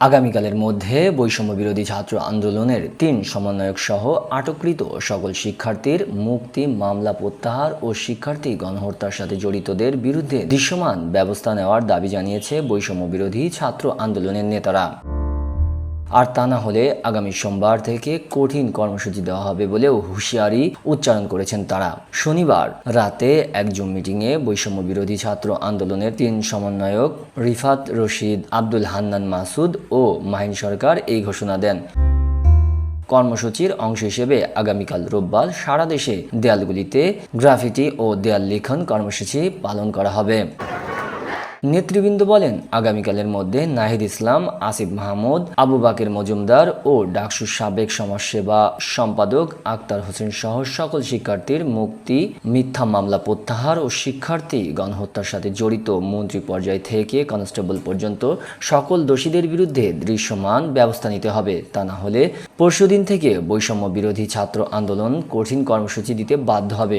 আগামীকালের মধ্যে বৈষম্য বিরোধী ছাত্র আন্দোলনের তিন সমন্বয়ক সহ আটককৃত সকল শিক্ষার্থীর মুক্তি মামলা প্রত্যাহার ও শিক্ষার্থী গণহত্যার সাথে জড়িতদের বিরুদ্ধে দৃশ্যমান ব্যবস্থা নেওয়ার দাবি জানিয়েছে বৈষম্য বিরোধী ছাত্র আন্দোলনের নেতারা। আর তা না হলে আগামী সোমবার থেকে কঠিন কর্মসূচি দেওয়া হবে বলেও হুঁশিয়ারি উচ্চারণ করেছেন তারা। শনিবার রাতে এক জুম মিটিংয়ে বৈষম্য বিরোধী ছাত্র আন্দোলনের তিন সমন্বয়ক রিফাত রশিদ, আব্দুল হান্নান মাসুদ ও মাহিন সরকার এই ঘোষণা দেন। কর্মসূচির অংশ হিসেবে আগামীকাল রোববার সারা দেশে দেয়ালগুলিতে গ্রাফিটি ও দেয়াল লিখন কর্মসূচি পালন করা হবে। নেতৃবৃন্দ বলেন, আগামীকালের মধ্যে নাহিদ ইসলাম, আসিফ মাহমুদ, আবু বাকের মজুমদার ও ডাকসুর সাবেক সমাজসেবা সম্পাদক আক্তার হোসেন সহ সকল শিক্ষার্থীর মুক্তি, মিথ্যা মামলা প্রত্যাহার ও শিক্ষার্থী গণহত্যার সাথে জড়িত মন্ত্রী পর্যায় থেকে কনস্টেবল পর্যন্ত সকল দোষীদের বিরুদ্ধে দৃশ্যমান ব্যবস্থা নিতে হবে। তা না হলে পরশুদিন থেকে বৈষম্য বিরোধী ছাত্র আন্দোলন কঠিন কর্মসূচি দিতে বাধ্য হবে।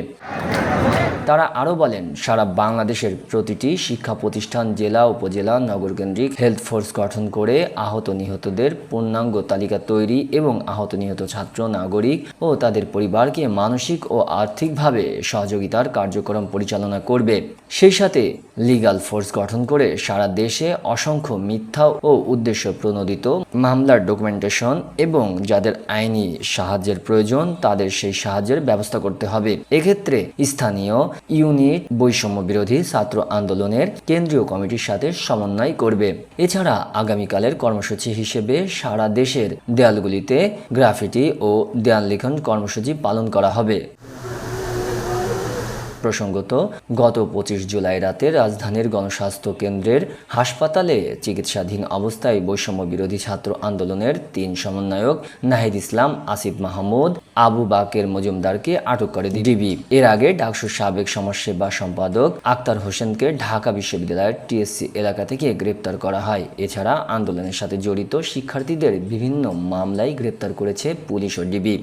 তারা আরও বলেন, সারা বাংলাদেশের প্রতিটি শিক্ষা প্রতিষ্ঠান, জেলা, উপজেলা নগরকেন্দ্রিক হেলথ ফোর্স গঠন করে আহত নিহতদের পূর্ণাঙ্গ তালিকা তৈরি এবং আহত নিহত ছাত্র, নাগরিক ও তাদের পরিবারকে মানসিক ও আর্থিকভাবে সহযোগিতার কার্যক্রম পরিচালনা করবে। সেই সাথে লিগাল ফোর্স গঠন করে সারা দেশে অসংখ্য মিথ্যা ও উদ্দেশ্য প্রণোদিত মামলার ডকুমেন্টেশন এবং যাদের আইনি সাহায্যের প্রয়োজন, তাদের সেই সাহায্যের ব্যবস্থা করতে হবে। এক্ষেত্রে স্থানীয় ইউনিট বৈষম্য বিরোধী ছাত্র আন্দোলনের কেন্দ্রীয় কমিটির সাথে সমন্বয় করবে। এছাড়া আগামীকালের কর্মসূচি হিসেবে সারা দেশের দেয়ালগুলিতে গ্রাফিটি ও দেয়াল লিখন কর্মসূচি পালন করা হবে। প্রসঙ্গত, গত পঁচিশ জুলাই রাতে রাজধানীর গণস্বাস্থ্য কেন্দ্রের হাসপাতালে চিকিৎসাধীন অবস্থায় বৈষম্য বিরোধী ছাত্র আন্দোলনের তিন সমন্বয়ক নাহিদ ইসলাম, আসিফ মাহমুদ, আবু বাকের মজুমদারকে আটক করে ডিবি। এর আগে ডাকসুর সাবেক সমাজসেবা সম্পাদক আক্তার হোসেনকে ঢাকা বিশ্ববিদ্যালয়ের টিএসসি এলাকা থেকে গ্রেপ্তার করা হয়। এছাড়া আন্দোলনের সাথে জড়িত শিক্ষার্থীদের বিভিন্ন মামলায় গ্রেপ্তার করেছে পুলিশ ও ডিবি।